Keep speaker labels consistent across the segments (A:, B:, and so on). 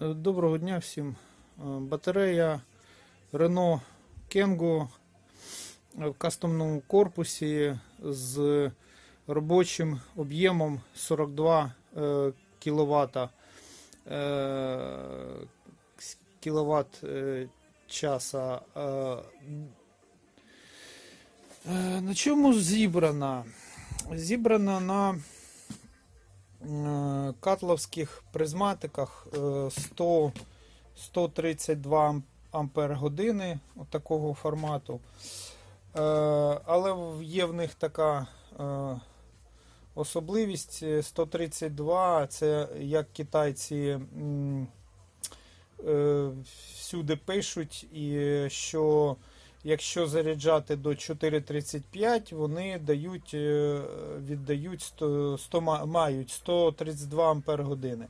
A: Доброго дня всім. Е, Батарея Renault Kangoo в кастомному корпусі з робочим об'ємом 42 кВт кіловат е, часа. Е, е, На чому зібрана? Зібрана на катловських призматиках е, 100, 132 ам- ампер години такого формату. Е, Але є в них така е, особливість е, 132 це як китайці е, всюди пишуть, і що якщо заряджати до 4,35, вони дають, е, віддають 100, 100 мають 132 ампер години.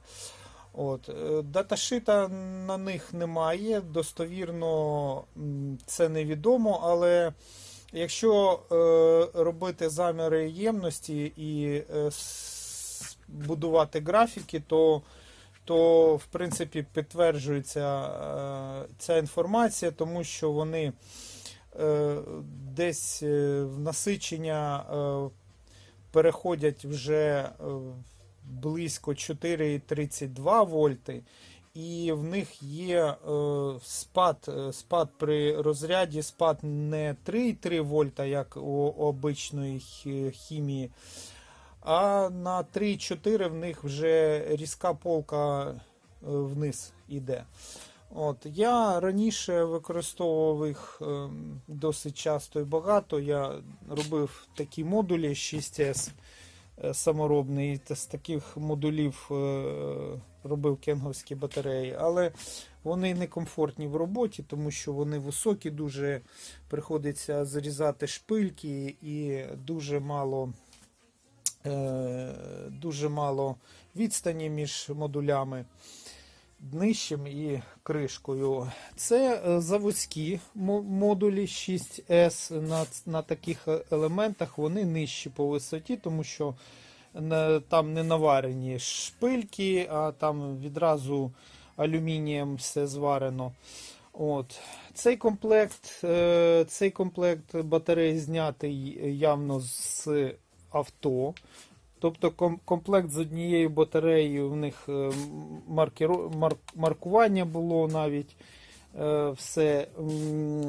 A: От. е, Даташита на них немає, достовірно це невідомо, але якщо е, робити заміри ємності і будувати графіки, то то в принципі підтверджується ця інформація, тому що вони десь е, в насичення е, переходять вже е, близько 4,32 вольти, і в них є е, спад, е, спад при розряді, спад не 3,3 вольта, як у обичної хімії, а на 3-4 в них вже різка полка е, вниз іде. От, я раніше використовував їх е, досить часто і багато. Я робив такі модулі 6С е, саморобний, з таких модулів е, робив кенговські батареї, але вони некомфортні в роботі, тому що вони високі, дуже приходиться зарізати шпильки і дуже мало е, дуже мало відстані між модулями днищем і кришкою. Це е, заводські модулі 6S на, на таких е, елементах. Вони нижчі по висоті, тому що там не наварені шпильки, а там відразу алюмінієм все зварено. От. Цей комплект, е, цей комплект батарей знятий явно з авто. Тобто комплект з однією батареєю, в них е, маркування було навіть. е, Все.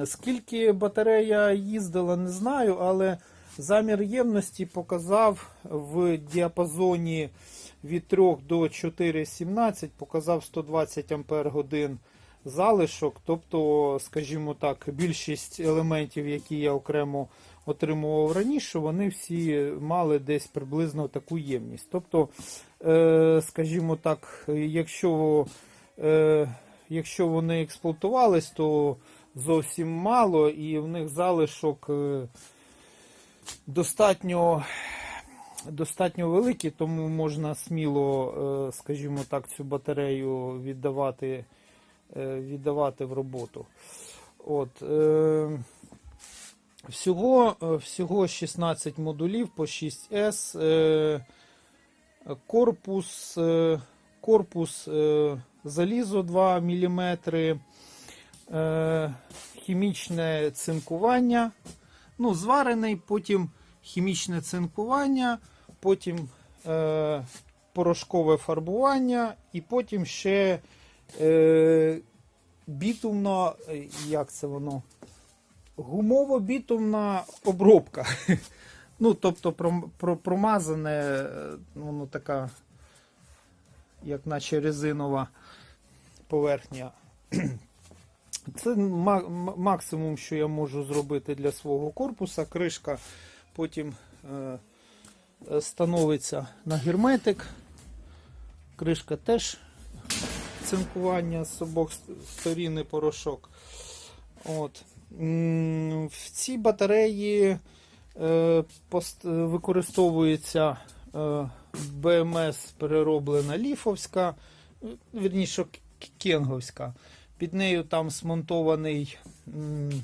A: Скільки батарея їздила, не знаю, але замір ємності показав в діапазоні від 3 до 4,17, показав 120 ампер годин залишок. Тобто, скажімо так, більшість елементів, які я окремо отримував раніше, вони всі мали десь приблизно таку ємність. Тобто, е, скажімо так, якщо, е, якщо вони експлуатувались, то зовсім мало, і в них залишок е, достатньо. Достатньо великий, тому можна сміло, скажімо так, цю батарею віддавати, віддавати в роботу. От, е, Всього, е, всього 16 модулів по 6С. е, Корпус, е, корпус е, залізо 2 мм, хімічне цинкування. Ну, зварений, потім хімічне цинкування, потім е, порошкове фарбування, і потім ще е, бітумно, е, як це воно? Гумово-бітумна обробка. Ну, тобто промазане, е, воно така, як наче резинова поверхня. Це максимум, що я можу зробити для свого корпуса. Кришка потім становиться на герметик. Кришка теж цинкування з обох ст- сторін і порошок. От. В цій батареї е, пост- використовується е, БМС перероблена ліфовська, вірніше кенговська. Під нею там смонтований м,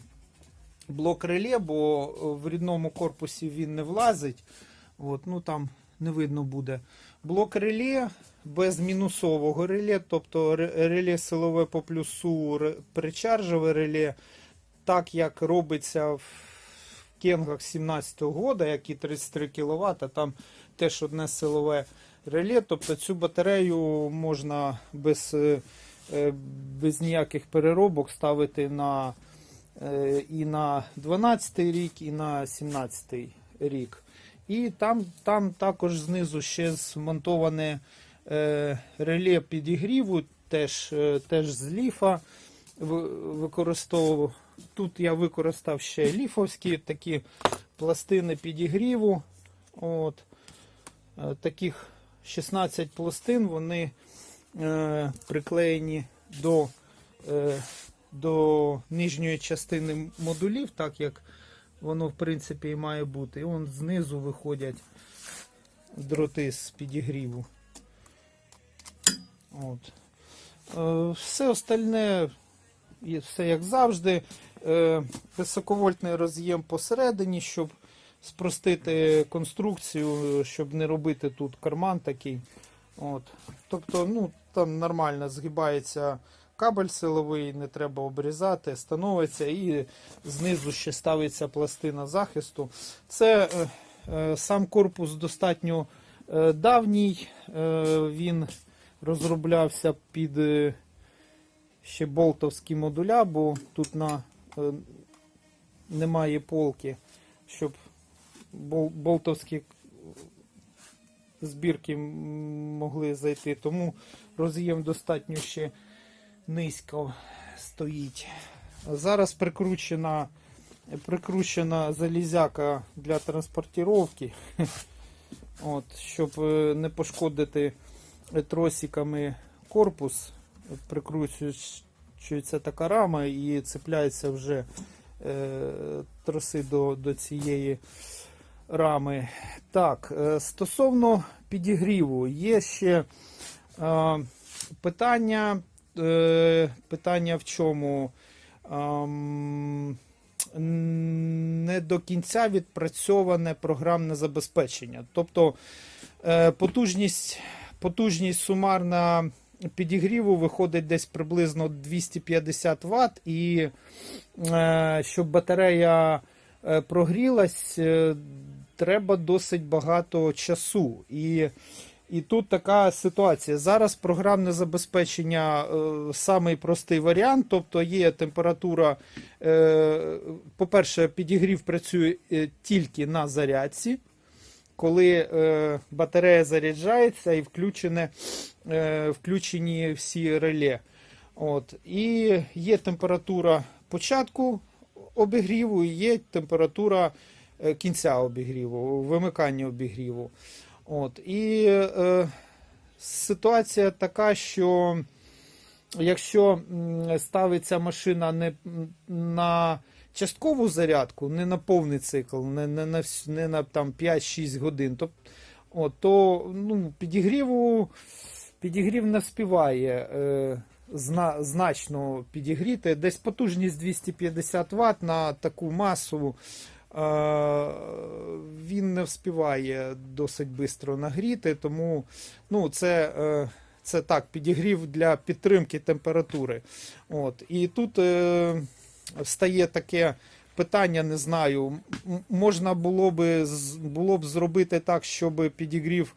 A: блок реле, бо в рідному корпусі він не влазить. От, ну там не видно буде. Блок реле, без мінусового реле, тобто реле силове по плюсу, причаржеве реле, так як робиться в кенгах 17-го года, які 33 кВт, там теж одне силове реле. Тобто цю батарею можна без, е, е, без ніяких переробок ставити на, е, і на 12 рік, і на 17 рік. І там, там також знизу ще змонтоване реле підігріву, теж, е, теж з ліфа використовував. Тут я використав ще ліфовські такі пластини підігріву. От. Е, Таких 16 пластин, вони е, приклеєні до, е, до нижньої частини модулів, так як воно в принципі і має бути. І вон знизу виходять дроти з підігріву. От. Е, Все остальне, все як завжди. Е, Високовольтний роз'єм посередині, щоб спростити конструкцію, щоб не робити тут карман такий. От. Тобто, ну, там нормально згибається кабель силовий, не треба обрізати, становиться і знизу ще ставиться пластина захисту. Це е, е, сам корпус достатньо е, давній. Е, він розроблявся під е, ще болтовські модуля, бо тут на, е, немає полки, щоб бол, болтовські збірки могли зайти. Тому роз'єм достатньо ще низько стоїть. Зараз прикручена, прикручена залізяка для транспортировки. От, щоб е, не пошкодити тросиками корпус, прикручується така рама і цепляється вже е, троси до, до цієї рами. Так, е, стосовно підігріву, є ще е, питання. Питання в чому? Не до кінця відпрацьоване програмне забезпечення. Тобто потужність, потужність сумарна підігріву виходить десь приблизно 250 Вт, і е, щоб батарея е, прогрілась, е, треба досить багато часу. І і тут така ситуація. Зараз програмне забезпечення е, самий простий варіант, тобто є температура. Е, по-перше, підігрів працює тільки на зарядці, коли е, батарея заряджається і включене, е, включені всі реле. От. І є температура початку обігріву, і є температура е, кінця обігріву, вимикання обігріву. От. І е, ситуація така, що якщо ставиться машина не на часткову зарядку, не на повний цикл, не, не на, не на там, 5-6 годин, то, от, то ну, підігріву, підігрів не вспіває е, зна, значно підігріти. Десь потужність 250 Вт на таку масу. Е, Він не вспіває досить швидко нагріти, тому ну, це, е, це так, підігрів для підтримки температури. От. І тут е, встає таке питання, не знаю. Можна було б, було б зробити так, щоб підігрів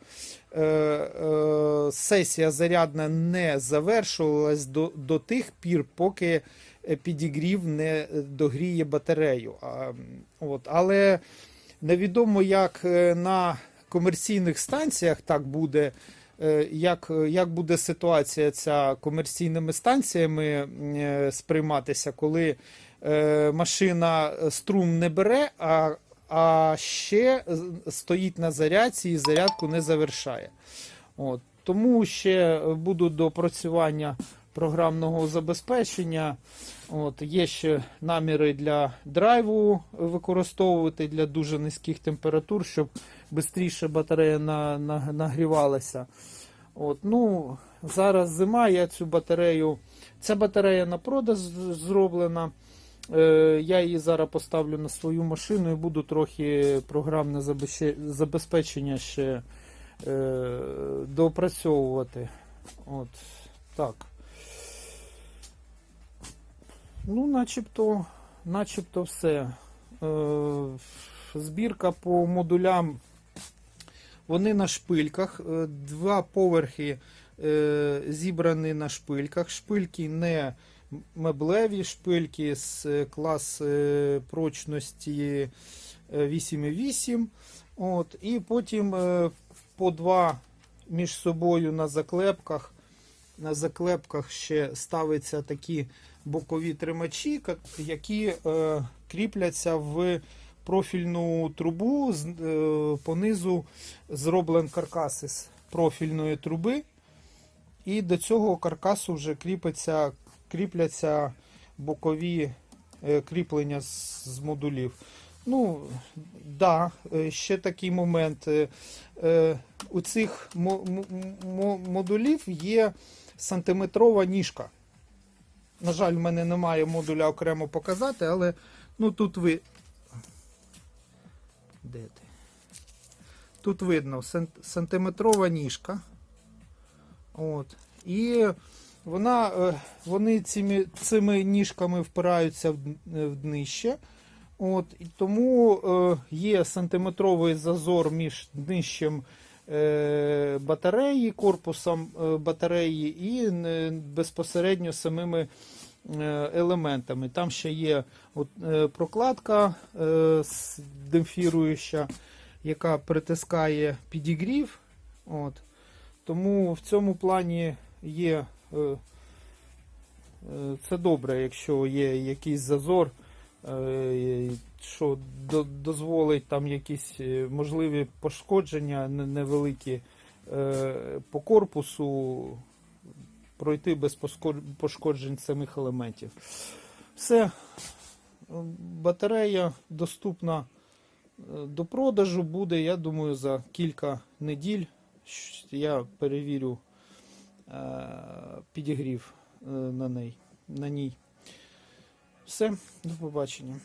A: е, е, сесія зарядна не завершувалась до, до тих пір, поки е, підігрів не догріє батарею. А, от, але невідомо, як е, на комерційних станціях так буде. Е, Як, як буде ситуація ця комерційними станціями е, сприйматися, коли е, машина струм не бере, а, а ще стоїть на зарядці і зарядку не завершає. От. Тому ще будуть допрацювання програмного забезпечення. От, є ще наміри для драйву використовувати для дуже низьких температур, щоб швидше батарея на, на, нагрівалася. От, ну, зараз зима, я цю батарею. Ця батарея на продаж зроблена. Е, я її зараз поставлю на свою машину і буду трохи програмне забезпечення ще е, доопрацьовувати. От так. Ну, начебто, начебто все. Е, збірка по модулям. Вони на шпильках. Е, Два поверхи е, зібрані на шпильках. Шпильки не меблеві, шпильки з клас прочності е, 8,8. От, і потім по два між собою на заклепках. На заклепках ще ставляться такі бокові тримачі, які е, кріпляться в профільну трубу. З, е, понизу зроблен каркас із профільної труби. І до цього каркасу вже кріпиться, кріпляться бокові е, кріплення з, з модулів. Ну, да, е, ще такий момент. Е, е, У цих мо- мо- мо- модулів є сантиметрова ніжка. На жаль, в мене немає модуля окремо показати, але ну тут ви. Де ти? Тут видно сан- сантиметрова ніжка. От. І вона, е, вони цими, цими ніжками впираються в, днище. От, і тому е, є сантиметровий зазор між днищем е, батареї, корпусом е, батареї і е, безпосередньо самими е, елементами. Там ще є е, прокладка е, демпфіруюча, яка притискає підігрів. От. Тому в цьому плані є. е, е, Це добре, якщо є якийсь зазор, е, що дозволить там якісь е, можливі пошкодження невеликі е, по корпусу пройти без пошкоджень самих елементів. Все, батарея доступна е, до продажу буде, я думаю, за кілька неділь. Я перевірю підігрів на, неї, на ній. Все, до побачення.